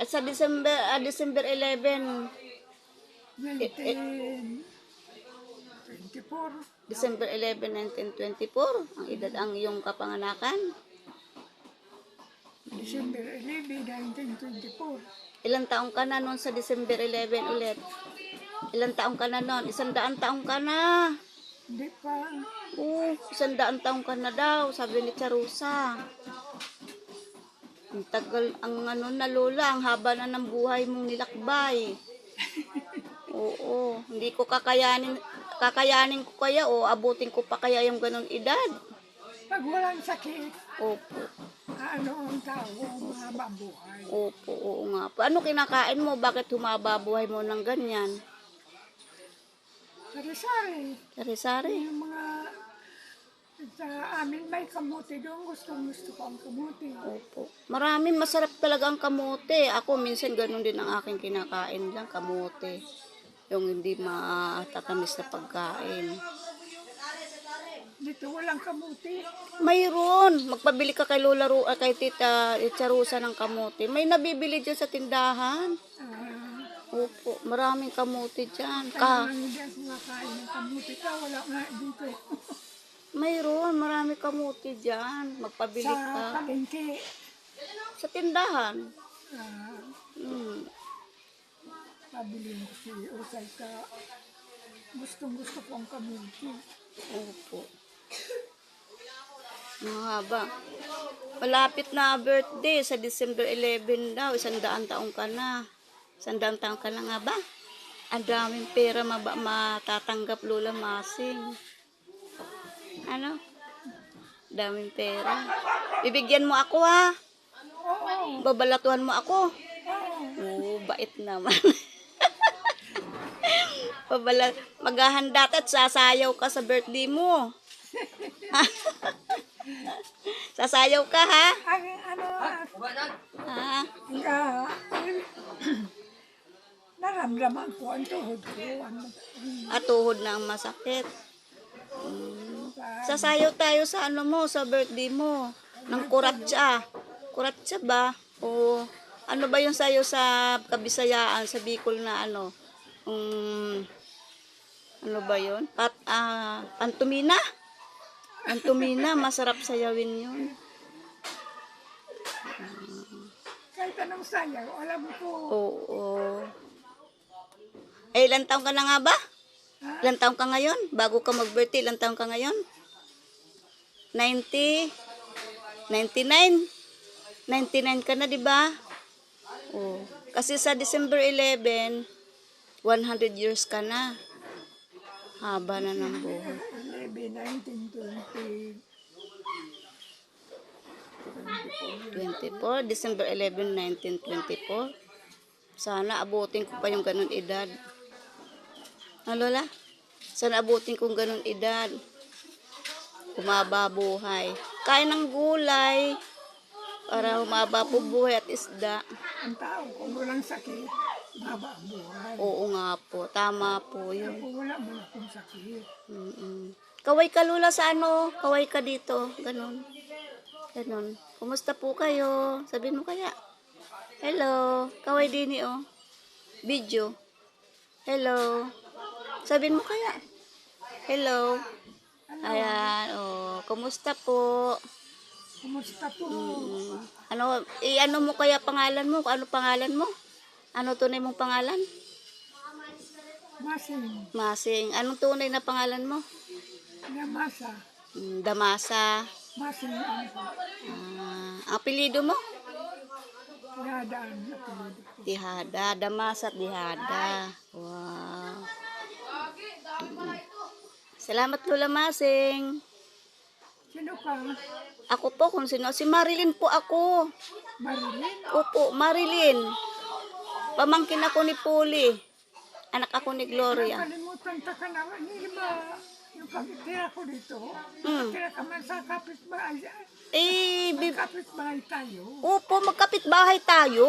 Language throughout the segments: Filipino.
At sa December, ah, December 11, 19... 24. December 11, 1924, ang edad ang iyong kapanganakan. December 11, 1924. Ilang taong ka na noon sa December 11 ulit? Ilang taong ka na noon? Isang daan taong ka na. Hindi pa. Oo, isang daan taong ka na daw, sabi ni Charusa. Ang tagal, ang ano na lola, ang haba na ng buhay mong nilakbay. Oo, hindi ko kakayanin, kakayanin ko kaya o abutin ko pa kaya yung ganong edad. Pag walang sakit, Opo, ano ang tao, mahaba buhay. opo, oo nga po. Ano kinakain mo? Bakit humaba buhay mo ng ganyan? Sari-sari. Sari-sari. Yung mga sa amin may kamuti doon. Gustong gusto ko ang kamuti. Opo. Maraming masarap talaga ang kamote. Ako minsan ganun din ang aking kinakain lang, kamote. Yung hindi matatamis na pagkain. Dito walang kamuti. Mayroon. Magpabili ka kay Lola Ru, ah, kay Tita Charusa ng kamote. May nabibili dyan sa tindahan. Ah, Opo. Maraming kamote dyan. kaya Ka hindi ako kumakain ng kamuti ka. Wala nga dito. mayroon. Marami kamote dyan. Magpabili sa ka. palengke. Sa tindahan. Ah, pabiling ko si Usay ka. Gustong gusto ko ang kamuti. Opo. Mahaba. Malapit na birthday sa December 11 daw. Isang daan taong ka na. Isang daan taong ka na nga ba? Ang daming pera maba, matatanggap Lola Masing. Ano? Daming pera. Bibigyan mo ako ha. Oo. Babalatuhan mo ako. Oo. Oo, bait naman. Pabala, maghahanda at sasayaw ka sa birthday mo. sasayaw ka ha? Ang ano, Ha? nga, naramdaman ko ang tuhod ko. At tuhod na ang masakit. Mm. Sasayaw tayo sa ano mo, sa birthday mo. Ng kuratsa. Kuratsa ba? O ano ba yung sayo sa Kabisayaan, sa Bicol na ano? Um, ano ba yun? Pat, ah, pantumina? Pantumina, masarap sayawin yun. kahit anong sayaw, alam ko. Oo. Eh, ilan taong ka na nga ba? Ilan taong ka ngayon? Bago ka mag-birthday, ilan taong ka ngayon? 90? 99? 99 ka na, di ba? Oo. Kasi sa December 11, 100 years ka na. Haba na ng buhay. 11, 19, 20. 24, December 11, 1924. Sana abutin ko pa yung ganun edad. Ha, Lola? Sana abutin kong ganun edad. Humaba buhay. Kain ng gulay para humaba po buhay at isda. Ang tao, kung walang sakit, ang buhay. Oo nga po, tama po yun. Kung wala mo akong sakit, Mm-mm. Kaway ka Lola sa ano? Kaway ka dito. Ganon. Ganon. Kumusta po kayo? Sabihin mo kaya. Hello. Kaway din oh. Video. Hello. Sabihin mo kaya. Hello. Ayan. Oh. Kumusta po? kumusta po? Mm. Ano, i-ano mo kaya pangalan mo? Ano pangalan mo? Ano tunay mong pangalan? Masing, Masing. Anong tunay na pangalan mo? namasa. Mm, Damasa. Masing ang Ah, ang apelido mo? ko. Dihada, Damas at Dihada. Wow. Salamat Lola Masing. Sino ka? Ako po kung sino. Si Marilyn po ako. Marilyn? Opo, Marilyn. Pamangkin ako ni Puli. Anak ako ni Gloria. Kalimutan ka ka na. Hindi ba yung pagtira ko dito? Hmm. Tira ka man sa kapitbahay. Eh, bib- Kapitbahay tayo. Opo, magkapit bahay tayo.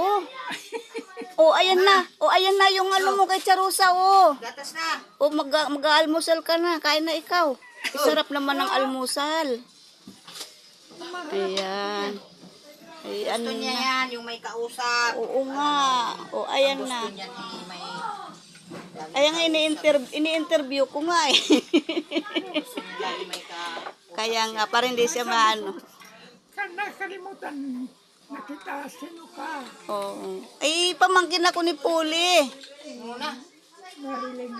O, ayan na. O, ayan na yung ano mo kay Charusa, o. Gatas na. O, mag- mag-almusal ka na. Kain na ikaw. Isarap naman ng almusal. Ayan. Ay, ano Gusto niya yan, yung may kausap. Oo nga. O, ayan na. Gusto niya ni may... Ayan nga, ini-interview, ini-interview ko nga eh. Kaya nga, para hindi siya maano. Ka nakalimutan nakita sino ka. Oo. Ay, pamangkin ako ni Puli. Muna. Mariling